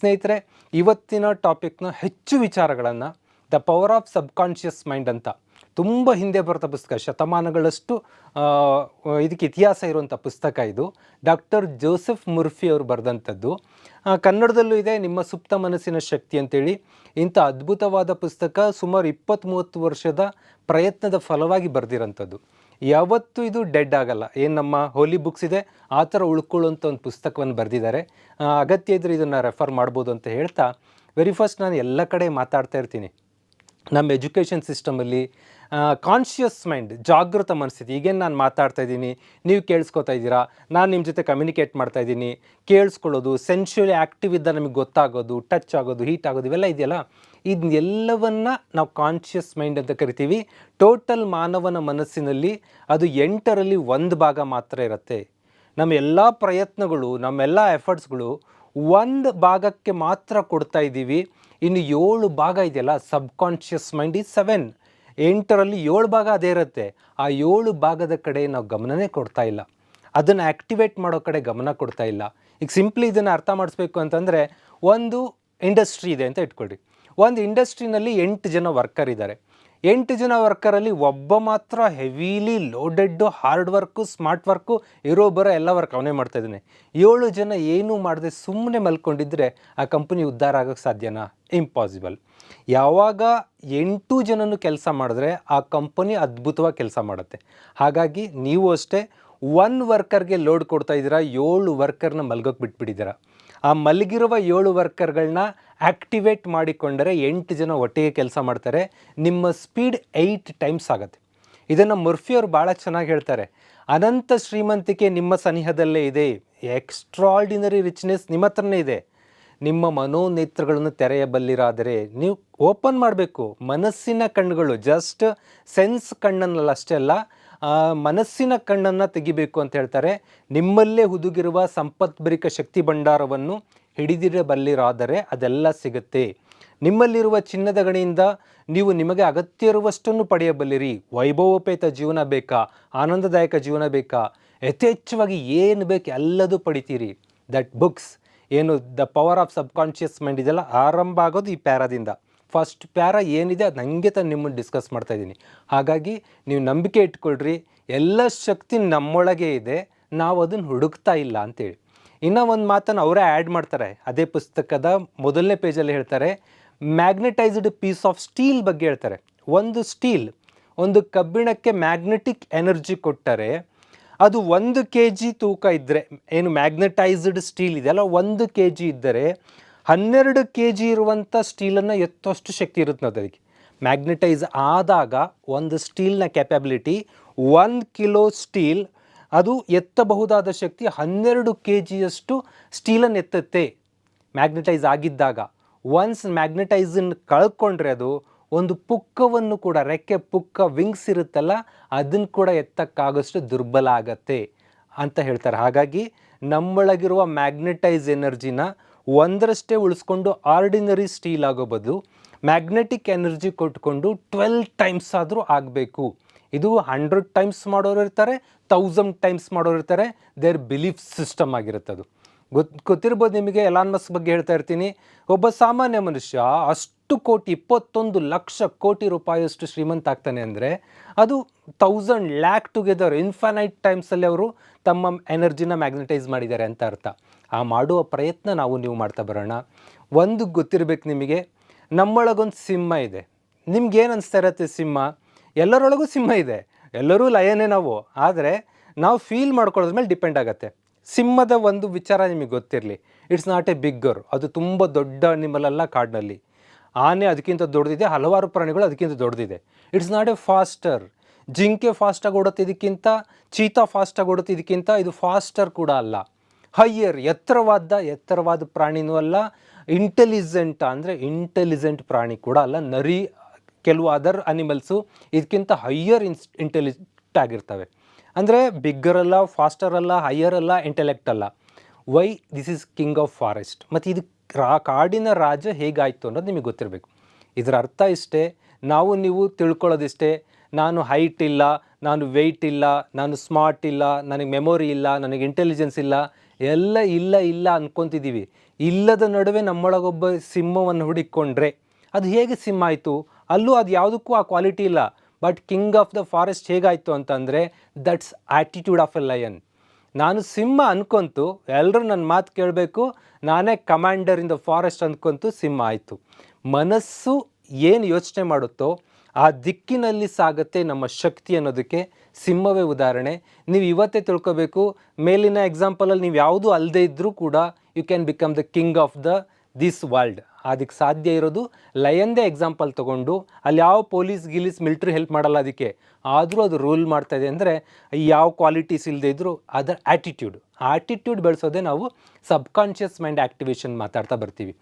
ಸ್ನೇಹಿತರೆ ಇವತ್ತಿನ ಟಾಪಿಕ್ನ ಹೆಚ್ಚು ವಿಚಾರಗಳನ್ನು the power of subconscious mind ಅಂತ. ತುಂಬ ಹಿಂದೆ ಬರೆದ ಪುಸ್ತಕ, ಶತಮಾನಗಳಷ್ಟು ಇದಕ್ಕೆ ಇತಿಹಾಸ ಇರುವಂಥ ಪುಸ್ತಕ ಇದು. ಡಾಕ್ಟರ್ ಜೋಸೆಫ್ ಮುರ್ಫಿ ಅವರು ಬರೆದಂಥದ್ದು. ಕನ್ನಡದಲ್ಲೂ ಇದೆ, ನಿಮ್ಮ ಸುಪ್ತ ಮನಸ್ಸಿನ ಶಕ್ತಿ ಅಂತೇಳಿ. ಇಂಥ ಅದ್ಭುತವಾದ ಪುಸ್ತಕ ಸುಮಾರು ಇಪ್ಪತ್ತ್ ಮೂವತ್ತು ವರ್ಷದ ಪ್ರಯತ್ನದ ಫಲವಾಗಿ ಬರೆದಿರೋಂಥದ್ದು. ಯಾವತ್ತೂ ಇದು ಡೆಡ್ ಆಗಲ್ಲ. ಏನು ನಮ್ಮ ಹೋಲಿ ಬುಕ್ಸ್ ಇದೆ, ಆ ಥರ ಉಳ್ಕೊಳ್ಳುವಂಥ ಒಂದು ಪುಸ್ತಕವನ್ನು ಬರೆದಿದ್ದಾರೆ. ಅಗತ್ಯ ಇದ್ದರೆ ಇದನ್ನು ರೆಫರ್ ಮಾಡ್ಬೋದು ಅಂತ ಹೇಳ್ತಾ, ವೆರಿ ಫಸ್ಟ್ ನಾನು ಎಲ್ಲ ಕಡೆ ಮಾತಾಡ್ತಾ ಇರ್ತೀನಿ. ನಮ್ಮ ಎಜುಕೇಷನ್ ಸಿಸ್ಟಮಲ್ಲಿ ಕಾನ್ಷಿಯಸ್ ಮೈಂಡ್ ಜಾಗೃತ ಮನಸ್ಥಿತಿ. ಈಗೇನು ನಾನು ಮಾತಾಡ್ತಾ ಇದ್ದೀನಿ, ನೀವು ಕೇಳಿಸ್ಕೊತಾ ಇದ್ದೀರಾ? ನಾನು ನಿಮ್ಮ ಜೊತೆ ಕಮ್ಯುನಿಕೇಟ್ ಮಾಡ್ತಾ ಇದ್ದೀನಿ. ಕೇಳಿಸ್ಕೊಳ್ಳೋದು ಸೆನ್ಶುಯಲಿ ಆ್ಯಕ್ಟಿವ್ ಇದ್ದ ನಮಗೆ ಗೊತ್ತಾಗೋದು ಟಚ್ ಆಗೋದು ಹೀಟ್ ಆಗೋದು, ಇವೆಲ್ಲ ಇದೆಯಲ್ಲ? ಇದನ್ನೆಲ್ಲವನ್ನ ನಾವು ಕಾನ್ಷಿಯಸ್ ಮೈಂಡ್ ಅಂತ ಕರಿತೀವಿ. ಟೋಟಲ್ ಮಾನವನ ಮನಸ್ಸಿನಲ್ಲಿ ಅದು ಎಂಟರಲ್ಲಿ ಒಂದು ಭಾಗ ಮಾತ್ರ ಇರುತ್ತೆ. ನಮ್ಮ ಎಲ್ಲ ಪ್ರಯತ್ನಗಳು ನಮ್ಮೆಲ್ಲ ಎಫರ್ಟ್ಸ್ಗಳು ಒಂದು ಭಾಗಕ್ಕೆ ಮಾತ್ರ ಕೊಡ್ತಾ ಇದ್ದೀವಿ. ಇನ್ನು ಏಳು ಭಾಗ ಇದೆಯಲ್ಲ ಸಬ್ ಕಾನ್ಷಿಯಸ್ ಮೈಂಡ್ ಈ ಸೆವೆನ್ ಎಂಟರಲ್ಲಿ ಏಳು ಭಾಗ ಅದೇ ಇರುತ್ತೆ. ಆ ಏಳು ಭಾಗದ ಕಡೆ ನಾವು ಗಮನನೇ ಕೊಡ್ತಾ ಇಲ್ಲ. ಅದನ್ನು ಆ್ಯಕ್ಟಿವೇಟ್ ಮಾಡೋ ಕಡೆ ಗಮನ ಕೊಡ್ತಾ ಇಲ್ಲ. ಈಗ ಸಿಂಪ್ಲಿ ಇದನ್ನು ಅರ್ಥ ಮಾಡಿಸ್ಬೇಕು ಅಂತಂದರೆ, ಒಂದು ಇಂಡಸ್ಟ್ರಿ ಇದೆ ಅಂತ ಇಟ್ಕೊಳ್ಳಿ ಒಂದು ಇಂಡಸ್ಟ್ರಿನಲ್ಲಿ ಎಂಟು ಜನ ವರ್ಕರ್ ಇದ್ದಾರೆ. ಎಂಟು ಜನ ವರ್ಕರಲ್ಲಿ ಒಬ್ಬ ಮಾತ್ರ heavily loaded, hard work, smart work, ಇರೋ ಬರೋ ಎಲ್ಲ ವರ್ಕ್ ಅವನೇ ಮಾಡ್ತಾ ಇದ್ದಾನೆ. ಏಳು ಜನ ಏನೂ ಮಾಡದೆ ಸುಮ್ಮನೆ ಮಲ್ಕೊಂಡಿದ್ರೆ ಆ ಕಂಪನಿ ಉದ್ಧಾರ ಆಗೋಕ್ಕೆ ಸಾಧ್ಯನಾ? ಇಂಪಾಸಿಬಲ್ ಯಾವಾಗ ಎಂಟು ಜನನು ಕೆಲಸ ಮಾಡಿದ್ರೆ ಆ ಕಂಪನಿ ಅದ್ಭುತವಾಗಿ ಕೆಲಸ ಮಾಡುತ್ತೆ. ಹಾಗಾಗಿ ನೀವು ಅಷ್ಟೇ ಒನ್ ವರ್ಕರ್ಗೆ ಲೋಡ್ ಕೊಡ್ತಾ ಇದ್ದೀರಾ, ಏಳು ವರ್ಕರ್ನ ಮಲ್ಗೋಕ್ಕೆ ಬಿಟ್ಬಿಟ್ಟಿದ್ದೀರಾ. ಆ ಮಲಗಿರುವ ಏಳು ವರ್ಕರ್ಗಳನ್ನ ಆ್ಯಕ್ಟಿವೇಟ್ ಮಾಡಿಕೊಂಡರೆ ಎಂಟು ಜನ ಒಟ್ಟಿಗೆ ಕೆಲಸ ಮಾಡ್ತಾರೆ. ನಿಮ್ಮ ಸ್ಪೀಡ್ ಏಯ್ಟ್ ಟೈಮ್ಸ್ ಆಗುತ್ತೆ. ಇದನ್ನು ಮುರ್ಫಿಯವರು ಭಾಳ ಚೆನ್ನಾಗಿ ಹೇಳ್ತಾರೆ. ಅನಂತ ಶ್ರೀಮಂತಿಕೆ ನಿಮ್ಮ ಸನಿಹದಲ್ಲೇ ಇದೆ. ಎಕ್ಸ್ಟ್ರಾರ್ಡಿನರಿ ರಿಚ್ನೆಸ್ ನಿಮ್ಮ ಹತ್ರನೇ ಇದೆ. ನಿಮ್ಮ ಮನೋನೇತ್ರಗಳನ್ನು ತೆರೆಯಬಲ್ಲಿರಾದರೆ ನೀವು ಓಪನ್ ಮಾಡಬೇಕು. ಮನಸ್ಸಿನ ಕಣ್ಣುಗಳು ಜಸ್ಟ್ ಸೆನ್ಸ್ ಕಣ್ಣನ್ನಲ್ಲ ಅಷ್ಟೇ ಅಲ್ಲ ಮನಸ್ಸಿನ ಕಣ್ಣನ್ನು ತೆಗಿಬೇಕು ಅಂತ ಹೇಳ್ತಾರೆ. ನಿಮ್ಮಲ್ಲೇ ಹುದುಗಿರುವ ಸಂಪತ್ಭರಿಕ ಶಕ್ತಿ ಭಂಡಾರವನ್ನು ಹಿಡಿದಿರಬಲ್ಲಿರಾದರೆ ಅದೆಲ್ಲ ಸಿಗುತ್ತೆ. ನಿಮ್ಮಲ್ಲಿರುವ ಚಿನ್ನದ ಗಣಿಯಿಂದ ನೀವು ನಿಮಗೆ ಅಗತ್ಯ ಇರುವಷ್ಟನ್ನು ಪಡೆಯಬಲ್ಲಿರಿ. ವೈಭವೋಪೇತ ಜೀವನ ಬೇಕಾ? ಆನಂದದಾಯಕ ಜೀವನ ಬೇಕಾ? ಯಥೇಚ್ಛವಾಗಿ ಏನು ಬೇಕು ಎಲ್ಲದೂ ಪಡಿತೀರಿ. ದಟ್ ಬುಕ್ಸ್ ಏನು the power of subconscious mind ಇದೆಲ್ಲ ಆರಂಭ ಆಗೋದು ಈ ಪ್ಯಾರಾದಿಂದ. ಫಸ್ಟ್ ಪ್ಯಾರ ಏನಿದೆ ಅದು ನನಗೆ ತಾನು ನಿಮ್ಮನ್ನು ಡಿಸ್ಕಸ್ ಮಾಡ್ತಾ ಇದ್ದೀನಿ. ಹಾಗಾಗಿ ನೀವು ನಂಬಿಕೆ ಇಟ್ಕೊಳ್ರಿ. ಎಲ್ಲ ಶಕ್ತಿ ನಮ್ಮೊಳಗೆ ಇದೆ. ನಾವು ಅದನ್ನು ಹುಡುಕ್ತಾ ಇಲ್ಲ ಅಂತೇಳಿ. ಇನ್ನೂ ಒಂದು ಮಾತನ್ನು ಅವರೇ ಆ್ಯಡ್ ಮಾಡ್ತಾರೆ. ಅದೇ ಪುಸ್ತಕದ ಮೊದಲನೇ ಪೇಜಲ್ಲಿ ಹೇಳ್ತಾರೆ ಮ್ಯಾಗ್ನೆಟೈಸ್ಡ್ ಪೀಸ್ ಆಫ್ ಸ್ಟೀಲ್ ಬಗ್ಗೆ ಹೇಳ್ತಾರೆ. ಒಂದು ಸ್ಟೀಲ್ ಒಂದು ಕಬ್ಬಿಣಕ್ಕೆ ಮ್ಯಾಗ್ನೆಟಿಕ್ ಎನರ್ಜಿ ಕೊಟ್ಟರೆ, ಅದು ಒಂದು ಕೆ ಜಿ ತೂಕ ಇದ್ದರೆ ಏನು ಮ್ಯಾಗ್ನೆಟೈಸ್ಡ್ ಸ್ಟೀಲ್ ಇದೆಯಲ್ಲ ಒಂದು ಕೆ ಜಿ ಇದ್ದರೆ, ಹನ್ನೆರಡು ಕೆ ಜಿ ಇರುವಂಥ ಸ್ಟೀಲನ್ನು ಎತ್ತೋಷ್ಟು ಶಕ್ತಿ ಇರುತ್ತೆ ಅದಕ್ಕೆ. ಮ್ಯಾಗ್ನೆಟೈಸ್ ಆದಾಗ ಒಂದು ಸ್ಟೀಲ್ನ ಕ್ಯಾಪಬಿಲಿಟಿ ಒಂದು ಕಿಲೋ ಸ್ಟೀಲ್ ಅದು ಎತ್ತಬಹುದಾದ ಶಕ್ತಿ ಹನ್ನೆರಡು ಕೆ ಜಿಯಷ್ಟು ಸ್ಟೀಲನ್ನು ಎತ್ತುತ್ತೆ. ಮ್ಯಾಗ್ನೆಟೈಸ್ ಆಗಿದ್ದಾಗ. ಒನ್ಸ್ ಮ್ಯಾಗ್ನೆಟೈಸನ್ ಕಳ್ಕೊಂಡ್ರೆ ಅದು ಒಂದು ಪುಕ್ಕವನ್ನು ಕೂಡ, ರೆಕ್ಕೆ ಪುಕ್ಕ ವಿಂಗ್ಸ್ ಇರುತ್ತಲ್ಲ, ಅದನ್ನು ಕೂಡ ಎತ್ತಕ್ಕಾಗೋಷ್ಟು ದುರ್ಬಲ ಆಗತ್ತೆ ಅಂತ ಹೇಳ್ತಾರೆ. ಹಾಗಾಗಿ ನಮ್ಮೊಳಗಿರುವ ಮ್ಯಾಗ್ನೆಟೈಸ್ ಎನರ್ಜಿನ ಒಂದರಷ್ಟೇ ಉಳಿಸ್ಕೊಂಡು ಆರ್ಡಿನರಿ ಸ್ಟೀಲ್ ಆಗೋ ಬದಲು ಮ್ಯಾಗ್ನೆಟಿಕ್ ಎನರ್ಜಿ ಕೊಟ್ಕೊಂಡು ಟ್ವೆಲ್ ಟೈಮ್ಸ್ ಆದರೂ ಆಗಬೇಕು. ಇದು ಹಂಡ್ರೆಡ್ ಟೈಮ್ಸ್ ಮಾಡೋರು ಇರ್ತಾರೆ ತೌಸಂಡ್ ಟೈಮ್ಸ್ ಮಾಡೋರು ಇರ್ತಾರೆ ದೇರ್ ಬಿಲೀಫ್ ಸಿಸ್ಟಮ್ ಆಗಿರುತ್ತೆ ಅದು. ಗೊತ್, ಗೊತ್ತಿರ್ಬೋದು ನಿಮಗೆ ಎಲಾನ್ ಮಸ್ ಬಗ್ಗೆ ಹೇಳ್ತಾ ಇರ್ತೀನಿ. ಒಬ್ಬ ಸಾಮಾನ್ಯ ಮನುಷ್ಯ ಅಷ್ಟು ಕೋಟಿ, ಇಪ್ಪತ್ತೊಂದು ಲಕ್ಷ ಕೋಟಿ ರೂಪಾಯಿಯಷ್ಟು ಶ್ರೀಮಂತ ಆಗ್ತಾನೆ ಅಂದರೆ ಅದು ತೌಸಂಡ್ ಲ್ಯಾಕ್ ಟುಗೆದರ್ ಇನ್ಫೈನೈಟ್ ಟೈಮ್ಸಲ್ಲಿ ಅವರು ತಮ್ಮ ಎನರ್ಜಿನ ಮ್ಯಾಗ್ನೆಟೈಸ್ ಮಾಡಿದ್ದಾರೆ ಅಂತ ಅರ್ಥ. ಆ ಮಾಡುವ ಪ್ರಯತ್ನ ನಾವು, ನೀವು ಮಾಡ್ತಾ ಬರೋಣ. ಒಂದು ಗೊತ್ತಿರಬೇಕು ನಿಮಗೆ, ನಮ್ಮೊಳಗೊಂದು ಸಿಂಹ ಇದೆ. ನಿಮ್ಗೆ ಏನು ಅನಿಸ್ತಾ ಇರತ್ತೆ ಸಿಂಹ? ಎಲ್ಲರೊಳಗೂ ಸಿಂಹ ಇದೆ. ಎಲ್ಲರೂ ಲಯನೇ ನಾವು. ಆದರೆ ನಾವು ಫೀಲ್ ಮಾಡ್ಕೊಳ್ಳೋದ್ರ ಮೇಲೆ ಡಿಪೆಂಡ್ ಆಗುತ್ತೆ. ಸಿಂಹದ ಒಂದು ವಿಚಾರ ನಿಮಗೆ ಗೊತ್ತಿರಲಿ. ಇಟ್ಸ್ ನಾಟ್ ಎ ಬಿಗ್ಗರ್ ಅದು ತುಂಬ ದೊಡ್ಡ ನಿಮ್ಮಲ್ಲೆಲ್ಲ ಕಾಡಿನಲ್ಲಿ. ಆನೆ ಅದಕ್ಕಿಂತ ದೊಡ್ಡದಿದೆ, ಹಲವಾರು ಪ್ರಾಣಿಗಳು ಅದಕ್ಕಿಂತ ದೊಡ್ಡದಿದೆ. ಇಟ್ಸ್ ನಾಟ್ ಎ ಫಾಸ್ಟರ್ ಜಿಂಕೆ ಫಾಸ್ಟಾಗಿ ಓಡುತ್ತೆ ಇದಕ್ಕಿಂತ, ಚೀತಾ ಫಾಸ್ಟಾಗಿ ಓಡುತ್ತೆ ಇದಕ್ಕಿಂತ, ಇದು ಫಾಸ್ಟರ್ ಕೂಡ ಅಲ್ಲ. ಹೈಯರ್ ಎತ್ತರವಾದ ಎತ್ತರವಾದ ಪ್ರಾಣಿನೂ ಅಲ್ಲ. ಇಂಟೆಲಿಜೆಂಟ್ ಅಂದರೆ ಇಂಟೆಲಿಜೆಂಟ್ ಪ್ರಾಣಿ ಕೂಡ ಅಲ್ಲ. ನರಿ ಕೆಲವು ಅದರ್ ಅನಿಮಲ್ಸು ಇದಕ್ಕಿಂತ ಹೈಯರ್ ಇನ್ಸ್ ಇಂಟೆಲಿಜೆಂಟ್ ಆಗಿರ್ತವೆ. ಅಂದರೆ ಬಿಗ್ಗರ್ ಅಲ್ಲ ಫಾಸ್ಟರ್ ಅಲ್ಲ ಹೈಯರ್ ಅಲ್ಲ ಇಂಟೆಲೆಕ್ಟ್ ಅಲ್ಲ. Why this is king of forest ಮತ್ತು ಇದು ರಾ, ಕಾಡಿನ ರಾಜ ಹೇಗಾಯಿತು ಅನ್ನೋದು ನಿಮಗೆ ಗೊತ್ತಿರಬೇಕು. ಇದರ ಅರ್ಥ ಇಷ್ಟೇ, ನಾವು ನೀವು ತಿಳ್ಕೊಳ್ಳೋದಿಷ್ಟೇ, ನಾನು ಹೈಟ್ ಇಲ್ಲ, ನಾನು ವೆಯ್ಟ್ ಇಲ್ಲ, ನಾನು ಸ್ಮಾರ್ಟ್ ಇಲ್ಲ, ನನಗೆ ಮೆಮೊರಿ ಇಲ್ಲ, ನನಗೆ ಇಂಟೆಲಿಜೆನ್ಸ್ ಇಲ್ಲ, ಎಲ್ಲ ಇಲ್ಲ ಇಲ್ಲ ಅಂದ್ಕೊತಿದ್ದೀವಿ ಇಲ್ಲದ ನಡುವೆ ನಮ್ಮೊಳಗೊಬ್ಬ ಸಿಂಹವನ್ನು ಹುಡುಕೊಂಡ್ರೆ, ಅದು ಹೇಗೆ ಸಿಂಹ ಆಯಿತು? ಅಲ್ಲೂ ಅದು ಯಾವುದಕ್ಕೂ ಆ ಕ್ವಾಲಿಟಿ ಇಲ್ಲ. But king of the forest ಹೇಗಾಯಿತು ಅಂತಂದರೆ that's attitude of a lion ನಾನು ಸಿಂಹ ಅನ್ಕೊಂತು ಎಲ್ಲರೂ ನನ್ನ ಮಾತು ಕೇಳಬೇಕು, ನಾನೇ ಕಮಾಂಡರ್ ಇನ್ ದ ಫಾರೆಸ್ಟ್ ಅಂದ್ಕೊಂತು ಸಿಂಹ ಆಯಿತು. ಮನಸ್ಸು ಏನು ಯೋಚನೆ ಮಾಡುತ್ತೋ, ಆ ದಿಕ್ಕಿನಲ್ಲಿ ಸಾಗತ್ತೆ ನಮ್ಮ ಶಕ್ತಿ ಅನ್ನೋದಕ್ಕೆ ಸಿಂಹವೇ ಉದಾಹರಣೆ. ನೀವು ಇವತ್ತೇ ತಿಳ್ಕೊಬೇಕು, ಮೇಲಿನ ಎಕ್ಸಾಂಪಲಲ್ಲಿ ನೀವು ಯಾವುದೂ ಅಲ್ಲದೆ ಇದ್ದರೂ ಕೂಡ you can become the king of the this world ಅದಕ್ಕೆ ಸಾಧ್ಯ ಇರೋದು ಲಯನ್ದೇ ಎಕ್ಸಾಂಪಲ್ ತೊಗೊಂಡು ಅಲ್ಲಿ ಯಾವ ಪೊಲೀಸ್ ಗಿಲೀಸ್ ಮಿಲ್ಟ್ರಿ ಹೆಲ್ಪ್ ಮಾಡಲ್ಲ ಅದಕ್ಕೆ. ಆದರೂ ಅದು ರೂಲ್ ಮಾಡ್ತಾ ಇದೆ ಅಂದರೆ ಯಾವ ಕ್ವಾಲಿಟೀಸ್ ಇಲ್ಲದೆ ಇದ್ದರೂ ಅದರ ಆ್ಯಟಿಟ್ಯೂಡ್ ಆ್ಯಟಿಟ್ಯೂಡ್ ಬೆಳೆಸೋದೇ ನಾವು ಸಬ್ಕಾನ್ಷಿಯಸ್ ಮೈಂಡ್ ಆ್ಯಕ್ಟಿವೇಶನ್ ಮಾತಾಡ್ತಾ ಬರ್ತೀವಿ.